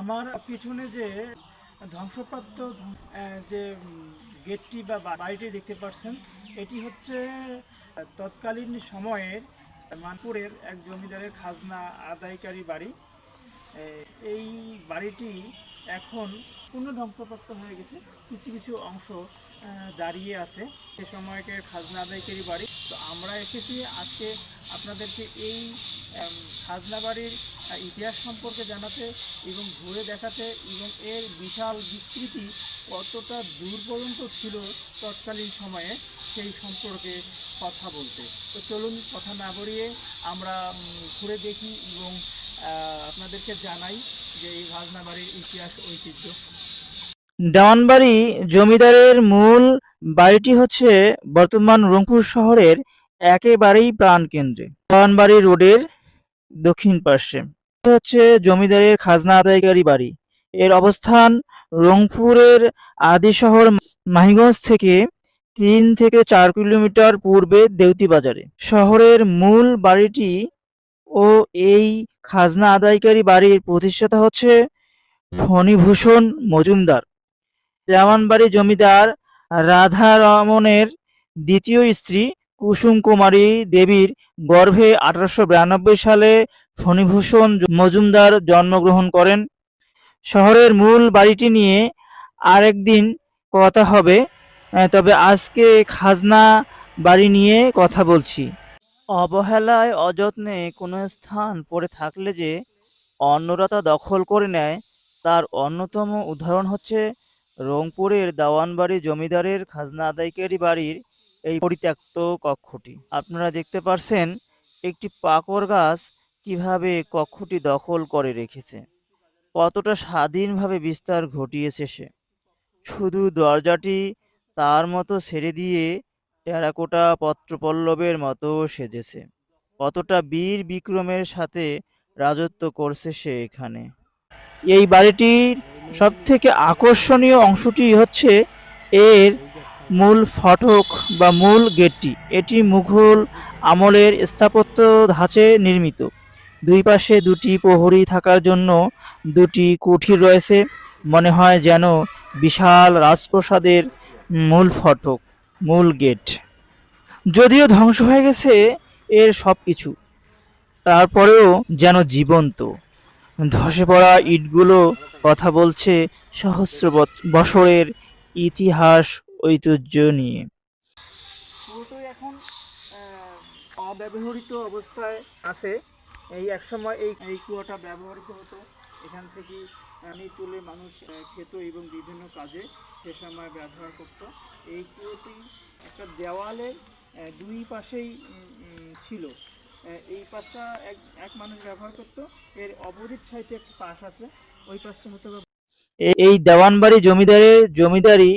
আমার পিছনে যে ধ্বংসপ্রাপ্ত যে গেটটি বা বাড়িটি দেখতে পাচ্ছেন এটি হচ্ছে তৎকালীন সময়ের মানপুরের এক জমিদারের খাজনা আদায়কারী বাড়ি। এই বাড়িটি এখন পূর্ণ ধ্বংসপ্রাপ্ত হয়ে গেছে। কিছু কিছু অংশ দাঁড়িয়ে আছে। সে সময়কে খাজনা আদায়কারী বাড়ি। তো আমরা এসেছি আজকে আপনাদেরকে এই খাজনা বাড়ির ইতিহাস সম্পর্কে জানাতে এবং ঘুরে দেখাতে এবং এর বিশাল বিস্তৃতি কতটা দূর পর্যন্ত ছিল তৎকালীন সময়ে সেই সম্পর্কে কথা বলতে। তো চলুন, কথা না বলিয়ে আমরা ঘুরে দেখি এবং আপনাদেরকে জানাই যে এই বাড়ির ইতিহাস, ঐতিহ্য। দেওয়ানবাড়ি জমিদারের মূল বাড়িটি হচ্ছে বর্তমান রংপুর শহরের একেবারেই প্রাণকেন্দ্রে। দেওয়ানবাড়ি রোডের দক্ষিণ পার্শ্বে হচ্ছে জমিদারের খাজনা আদায়কারী বাড়ি। এর অবস্থান রংপুরের আদি শহর মাহিগঞ্জ থেকে তিন থেকে চার কিলোমিটার পূর্বে দেউতি বাজারে। শহরের মূল বাড়িটি ও এই খাজনা আদায়কারী বাড়ির প্রতিষ্ঠাতা হচ্ছে ফণীভূষণ মজুমদার। দেওয়ানবাড়ি জমিদার রাধারমণের দ্বিতীয় স্ত্রী কুসুম কুমারী দেবীর গর্ভে আঠারোশো বিরানব্বই সালে ফণীভূষণ মজুমদার জন্মগ্রহণ করেন। শহরের মূল বাড়িটি নিয়ে আরেকদিন কথা হবে, তবে আজকে খাজনা বাড়ি নিয়ে কথা বলছি। অবহেলায় অযত্নে কোনো স্থান পড়ে থাকলে যে অন্যরা তা দখল করে নেয়, তার অন্যতম উদাহরণ হচ্ছে রংপুরের দাওয়ানবাড়ি জমিদারের খাজনা আদায়কারী বাড়ির এই পরিত্যক্ত কক্ষটি। আপনারা দেখতে পারছেন একটি পাকড় গাছ কীভাবে কক্ষটি দখল করে রেখেছে। কতটা স্বাধীনভাবে বিস্তার ঘটিয়েছে সে। শুধু দরজাটি তার মতো ছেড়ে দিয়ে টেরাকোটা পত্রপল্লবের মতো সেজেছে। কতটা বীর বিক্রমের সাথে রাজত্ব করছে সে এখানে। এই বাড়িটির সব থেকে আকর্ষণীয় অংশটি হচ্ছে এর মূল ফটক বা মূল গেটটি। এটি মুঘল আমলের স্থাপত্য ধাঁচে নির্মিত। দুই পাশে দুটি প্রহরী থাকার জন্য দুটি কুঠির রয়েছে। মনে হয় যেন বিশাল রাজপ্রসাদের মূল ফটক। মূল গেট। যদিও ধ্বংস হয়ে গেছে এর সব কিছু তারপরেও যেন জীবন্ত। ধসে পড়া ইটগুলো কথা বলছে সহস্র বছরের ইতিহাস, ঐতিহ্য নিয়ে। পুরোটাই এখন অব্যবহৃত অবস্থায় আছে। এই একসময় এই এই কুয়াটা ব্যবহৃত হতো। এখান থেকে পানি তুলে মানুষ খেত এবং বিভিন্ন কাজে সে সময় ব্যবহার করত। এই কুয়োটি একটা দেওয়ালের দুই পাশেই ছিল। এই পাশটা এক এক মানুষ ব্যবহার করত। এর অপোজিট সাইডে একটা পাশ আছে। ওই পাশটা হতে এই দেওয়ানবাড়ি জমিদারের জমিদারি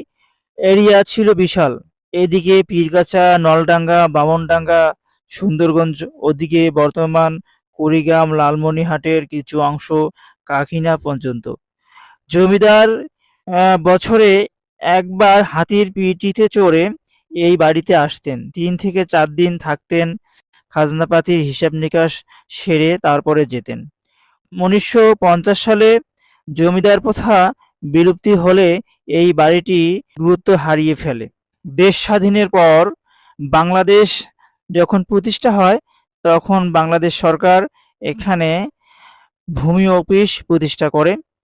এরিয়া ছিল বিশাল। এদিকে পীরগাছা, নলডাঙ্গা, বামনডাঙ্গা, সুন্দরগঞ্জ, ওদিকে বর্তমান কুড়িগ্রাম, লালমনিহাটের কিছু অংশ কাকিনা পর্যন্ত। জমিদার বছরে একবার হাতির পিঠিতে চড়ে এই বাড়িতে আসতেন। তিন থেকে চার দিন থাকতেন, খাজনাপাতির হিসাব নিকাশ সেরে তারপরে যেতেন। উনিশশো পঞ্চাশ সালে জমিদার প্রথা বিলুপ্তি হলে এই বাড়িটি গুরুত্ব হারিয়ে ফেলে। দেশ স্বাধীনের পর বাংলাদেশ যখন প্রতিষ্ঠা হয়, তখন বাংলাদেশ সরকার এখানে ভূমি অফিস প্রতিষ্ঠা করে।